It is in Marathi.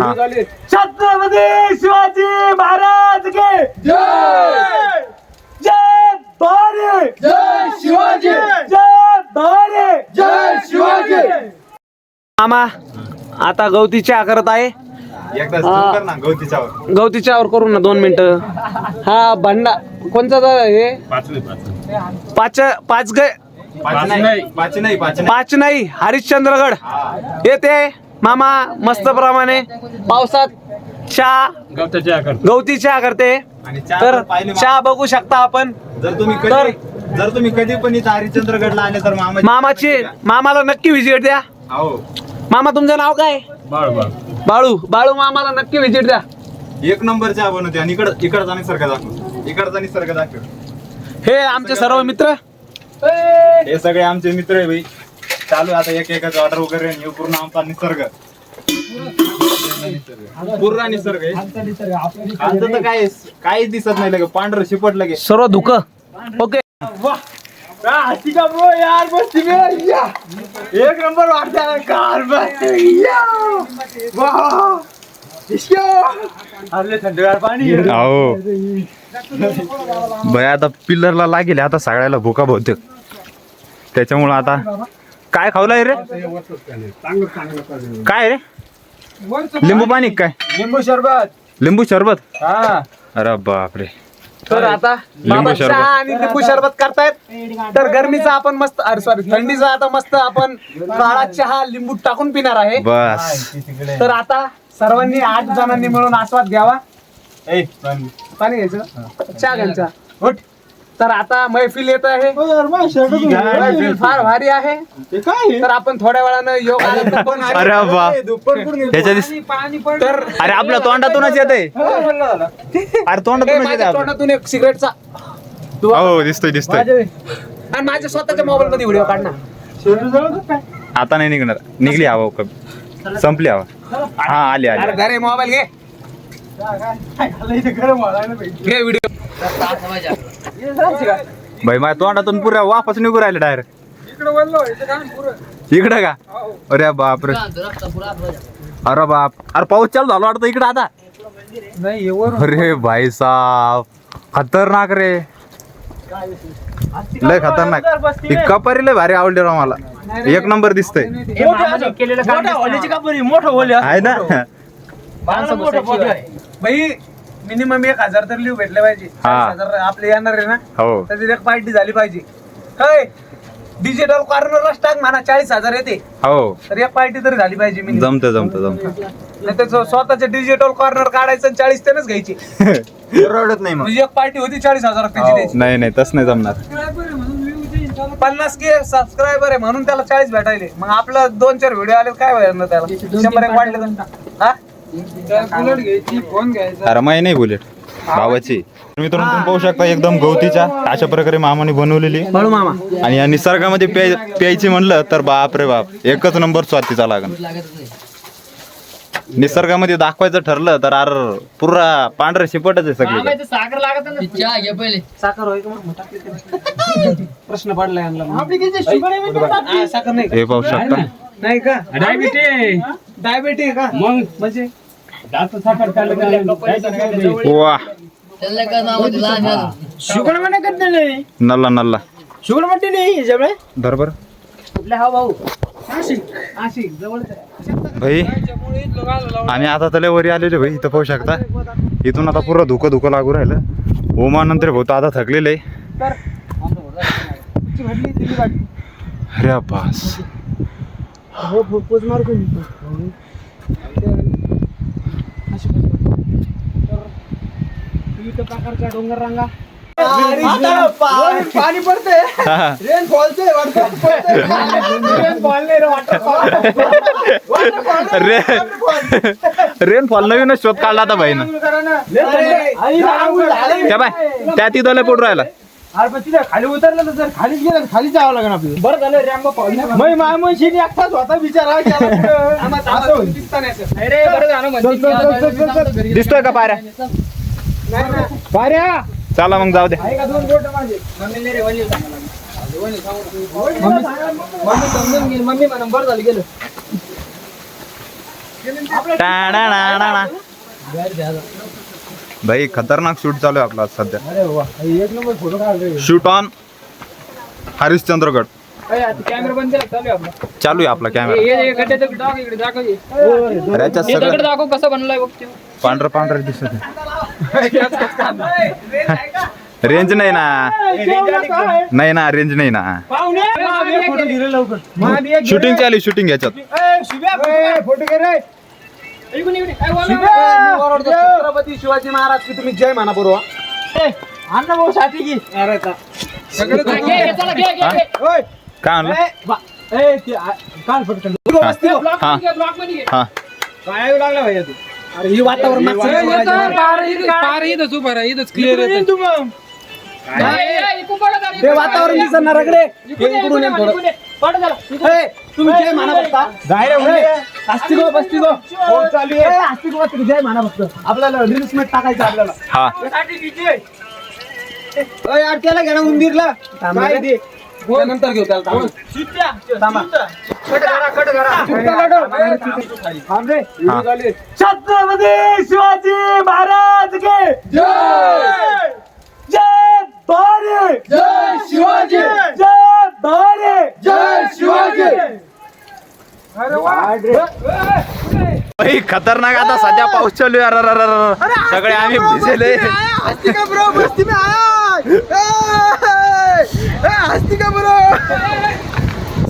हा. छत्रपती शिवाजी महाराज के जय! जय भारत जय शिवाजी! जय भारत जय शिवाजी! मामा आता गवती चहा करत आहे. एकदा zoom कर ना गवतीच्यावर गवती चहावर करू ना दोन मिनिटं. हा भांडा. कोणचा दादा हे? पाच पाच गे पाच नाही पाच नाही. पाच नाही पाच नाही. हरिश्चंद्रगड. येते. मामा मस्त प्रमाणे पावसात चहा गवती चहा करते. तर चहा बघू शकता आपण. जर तुम्ही तर- जर तुम्ही कधी पण इथं हरिश्चंद्रगडला आले तर मामा मामाची मामाला नक्की व्हिजिट द्या. हो. मामा तुमचं नाव काय? बाळू बाळू. मामाला नक्की व्हिजिट द्या. एक नंबर चहा बनवते आणि इकड इकडचा निसर्ग दाखव. इकडचा निसर्ग दाखव. हे आमचे सर्व मित्र. हे सगळे आमचे मित्र आहे भाई चालू आहे. आता एक एकाच ऑर्डर वगैरे आणि हे पूर्ण आमचा निसर्ग. पूर्ण निसर्ग आहे. आमचं तर काय काहीच दिसत नाही लगे. पांढरं शिपट लगे. सर्व धुक. ओके. एक नंबर वाटत कार भय आता पिल्लरला लागेल. आता सगळ्याला भुका बहुतेक. त्याच्यामुळं आता काय खावलाय रे? काय रे? लिंबू पाणी काय? लिंबू सरबत लिंबू सरबत हा. अरे बापरे. तर आता लिंबू सरबत. चहा आणि लिंबू सरबत करतायत. तर गरमीचा आपण मस्त अरे सॉरी थंडीचा आता मस्त आपण काळा चहा लिंबू टाकून पिणार आहे. बस. तर आता सर्वांनी आठ जणांनी मिळून आस्वाद घ्यावा. पाणी घ्यायचं. चहा घ्यायचा. उठ. तर आता मैफिल येत आहे. मैफिल फार भारी आहे. तर आपण थोड्या वेळानं योग. अरे वा. दिस तर अरे आपल्या तोंडातूनच येत आहे अरे हे तोंडातूनच येते तोंडातून एक सिगरेटचा हो दिसतोय दिसतोय. आणि माझ्या स्वतःच्या मोबाईल मध्ये व्हिडिओ काढणार. आता नाही निघणार. निघली हवा कमी. संपली हवा. हा आली अरे आली. घरे मोबाईल घे. घे व्हिडिओ भाई माझ्या तोंडातून पुऱ्या वापस निघू राहिले डायरेक्ट इकडं का? अरे बाप रे अरे बाप. अरे पाऊस चालू झाला वाटतं इकडं आता. अरे भाई साहेब खतरनाक रे. लय खतरनाक. ही कपारी लय भारी आवडली राव मला. एक नंबर दिसतंय. आहे. ना? भाई मिनिमम एक हजार तर लिव भेटले पाहिजे. हा. चाळीस हजार आपले येणार आहे ना हो. त्याची एक पार्टी झाली पाहिजे. काय? डिजिटल कॉर्नरलाच टाक म्हणा चाळीस हजार येते हो. तर एक पार्टी तरी झाली पाहिजे minimum. जमत जमत जमत. नाही स्वतःचे डिजिटल कॉर्नर काढायचं आणि चाळीस त्यानंच घ्यायची. रडत नाही मग. म्हणजे एक पार्टी होती चाळीस हजार त्याची द्यायची. नाही नाही तस नाही जमणार. पन्नास के सबस्क्रायबर आहे म्हणून त्याला चाळीस भेटायले. मग आपलं दोन चार व्हिडिओ आले काय व्हायला ना त्याला? शंभर एक वाढले तर. हा? बुलेट घ्यायची फोन घ्यायचा अरे माही नाही बुलेट भावाची. मित्रांनो तुम्ही पाहू शकता एकदम गवतीच्या अशा प्रकारे मामाने बनवलेली. मामा. आणि या निसर्गामध्ये प्याय प्यायची म्हणलं तर बाप रे बाप एकच नंबर स्वातीचा लागन निसर्गामध्ये दाखवायचं ठरलं तर अर पुरा पांढरं शिपटच आहे सगळी साखर लागत ना चहा घे पहिले. साखर होय का मग? प्रश्न पडलाय यांना हा, साखर नाही का? हे पाहू शकता. नाही का? डायबिटी डायबिटी का? मग? म्हणजे? वा. शुगर म्हणा करते नाही म्हणते धर बर. हा भाऊ? भाई आम्ही आता तले वरी आलेले भाई इथं पाहू शकता. इथून आता पुरं धुकं धुकं लागू राहिलं. ओमानंतर भाऊ आता थकलेलं. अरे बास हो मारू का मी? अशी पोच मारू. तर विविध प्रकारच्या डोंगर रांगा पाणी पडते रेन फॉलचे रे रेन फॉल नवीनच शोध काढला आता भाई ना त्या बाय त्या तिथं पडू राहिला खाली उतरलं तर जर खालीच गेलं खाली जावं लागेल आपल्याला बरं झालं रॅम्बो पाहून मायमनशीने एकटाच होता बिचारा अरे बरं झालं म्हणते दिसतोय का पाऱ्या पाऱ्या चला मग जाऊ दे. आहे का दोन बोट माझे? मम्मी रे वडील मम्मी समजून गेली मम्मी म्हणून बरं झालं गेलं टाणाणाणाणा. भाई खतरनाक शूट चालू आहे आपला आज सध्या. अरे वा एक नंबर फोटो काढले शूट ऑन कॅमेरा बंद केला चालू आहे आपला. चालू आहे आपला कॅमेरा हे खड्डे दगड दाखव इकडे दाखव हे. अरे याच्यात हे दगड सगळं दाखव कसं बनलाय बघ ते. पांढरं पांढरं दिसत रेंज नाही ना नाही ना रेंज नाही ना शूटिंग चालू शूटिंग याच्यात फोटो छत्रपती शिवाजी महाराज की तुम्ही जय म्हणा बरोबर अण्णा भाऊ साठी की अरे का काय आणलं काल फटकन. काय येऊ लागला भैया तू अरे ही वातावरण मागचं बघायचं. ते वातावरण रगडे. हे इकडून ये थोडं. ए, तुम्ही जय म्हणा फक्त ए, आस्तिक हो, बस्तिक हो. फोन चालू आहे. ए, आस्तिक हो, बस्तिक हो, जय म्हणा आपल्याला रील्समध्ये टाकायचं आपल्याला. हा. त्याला घ्या ना उंदीरला. काय ते? नंतर घेऊ त्याला. छत्रपती शिवाजी महाराज के जय. जय भारत जय शिवाजी. जय भारत जय शिवाजी. भाई खतरनाक आता सध्या पाऊस चालू आहे. अरे, अरे, अरे, अरे. सगळे आम्ही भिजले ब्रो मस्ती में आया ब्रो